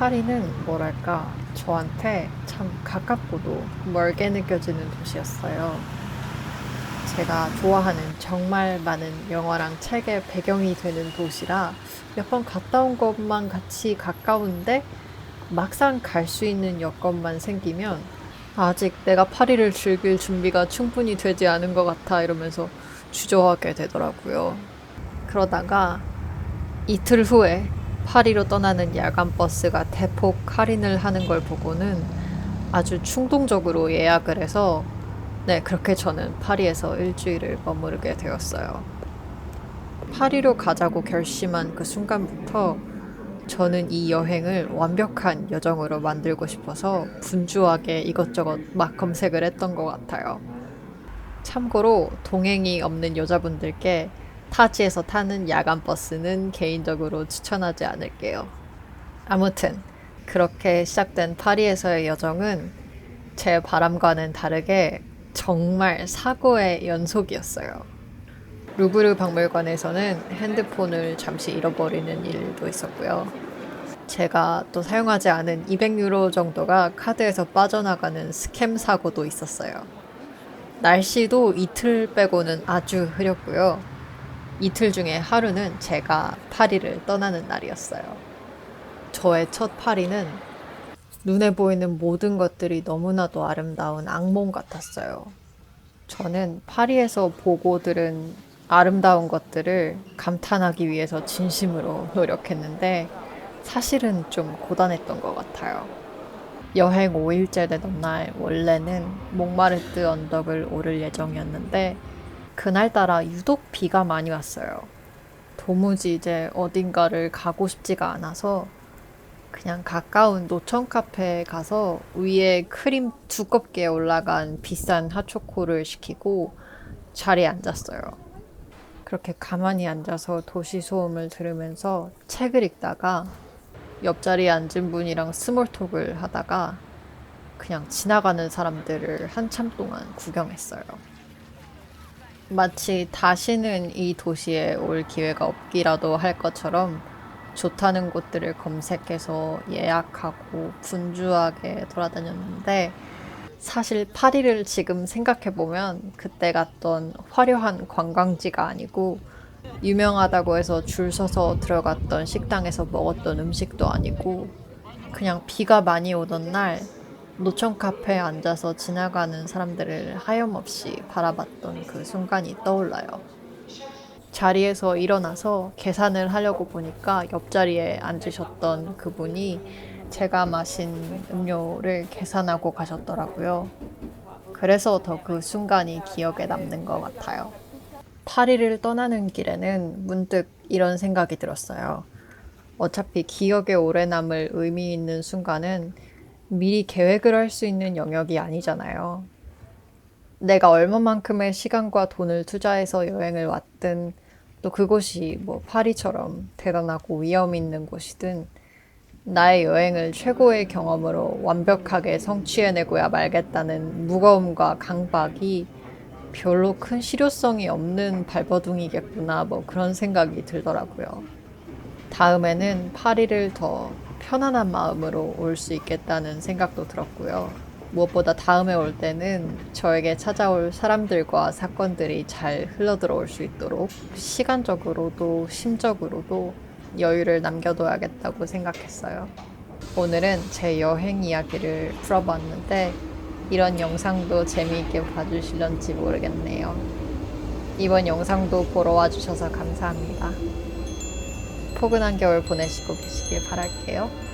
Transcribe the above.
파리는 뭐랄까 저한테 참 가깝고도 멀게 느껴지는 도시였어요. 제가 좋아하는 정말 많은 영화랑 책의 배경이 되는 도시라 몇 번 갔다 온 것만 같이 가까운데 막상 갈 수 있는 여건만 생기면 아직 내가 파리를 즐길 준비가 충분히 되지 않은 것 같아 이러면서 주저하게 되더라고요. 그러다가 이틀 후에 파리로 떠나는 야간 버스가 대폭 할인을 하는 걸 보고는 아주 충동적으로 예약을 해서 네, 그렇게 저는 파리에서 일주일을 머무르게 되었어요. 파리로 가자고 결심한 그 순간부터 저는 이 여행을 완벽한 여정으로 만들고 싶어서 분주하게 이것저것 막 검색을 했던 것 같아요. 참고로 동행이 없는 여자분들께 타지에서 타는 야간 버스는 개인적으로 추천하지 않을게요. 아무튼 그렇게 시작된 파리에서의 여정은 제 바람과는 다르게 정말 사고의 연속이었어요. 루브르 박물관에서는 핸드폰을 잠시 잃어버리는 일도 있었고요. 제가 또 사용하지 않은 200유로 정도가 카드에서 빠져나가는 스캠 사고도 있었어요. 날씨도 이틀 빼고는 아주 흐렸고요. 이틀 중에 하루는 제가 파리를 떠나는 날이었어요. 저의 첫 파리는 눈에 보이는 모든 것들이 너무나도 아름다운 악몽 같았어요. 저는 파리에서 보고 들은 아름다운 것들을 감탄하기 위해서 진심으로 노력했는데 사실은 좀 고단했던 것 같아요. 여행 5일째 되던 날 원래는 몽마르트 언덕을 오를 예정이었는데 그날따라 유독 비가 많이 왔어요. 도무지 이제 어딘가를 가고 싶지가 않아서 그냥 가까운 노천 카페에 가서 위에 크림 두껍게 올라간 비싼 핫초코를 시키고 자리에 앉았어요. 그렇게 가만히 앉아서 도시 소음을 들으면서 책을 읽다가 옆자리에 앉은 분이랑 스몰톡을 하다가 그냥 지나가는 사람들을 한참 동안 구경했어요. 마치 다시는 이 도시에 올 기회가 없기라도 할 것처럼 좋다는 곳들을 검색해서 예약하고 분주하게 돌아다녔는데 사실 파리를 지금 생각해보면 그때 갔던 화려한 관광지가 아니고 유명하다고 해서 줄 서서 들어갔던 식당에서 먹었던 음식도 아니고 그냥 비가 많이 오던 날 노천 카페에 앉아서 지나가는 사람들을 하염없이 바라봤던 그 순간이 떠올라요. 자리에서 일어나서 계산을 하려고 보니까 옆자리에 앉으셨던 그분이 제가 마신 음료를 계산하고 가셨더라고요. 그래서 더 그 순간이 기억에 남는 것 같아요. 파리를 떠나는 길에는 문득 이런 생각이 들었어요. 어차피 기억에 오래 남을 의미 있는 순간은 미리 계획을 할 수 있는 영역이 아니잖아요. 내가 얼마만큼의 시간과 돈을 투자해서 여행을 왔든 또 그곳이 뭐 파리처럼 대단하고 위험 있는 곳이든 나의 여행을 최고의 경험으로 완벽하게 성취해내고야 말겠다는 무거움과 강박이 별로 큰 실효성이 없는 발버둥이겠구나 뭐 그런 생각이 들더라고요. 다음에는 파리를 더 편안한 마음으로 올 수 있겠다는 생각도 들었고요. 무엇보다 다음에 올 때는 저에게 찾아올 사람들과 사건들이 잘 흘러들어올 수 있도록 시간적으로도 심적으로도 여유를 남겨둬야겠다고 생각했어요. 오늘은 제 여행 이야기를 풀어봤는데 이런 영상도 재미있게 봐주실런지 모르겠네요. 이번 영상도 보러 와주셔서 감사합니다. 포근한 겨울 보내시고 계시길 바랄게요.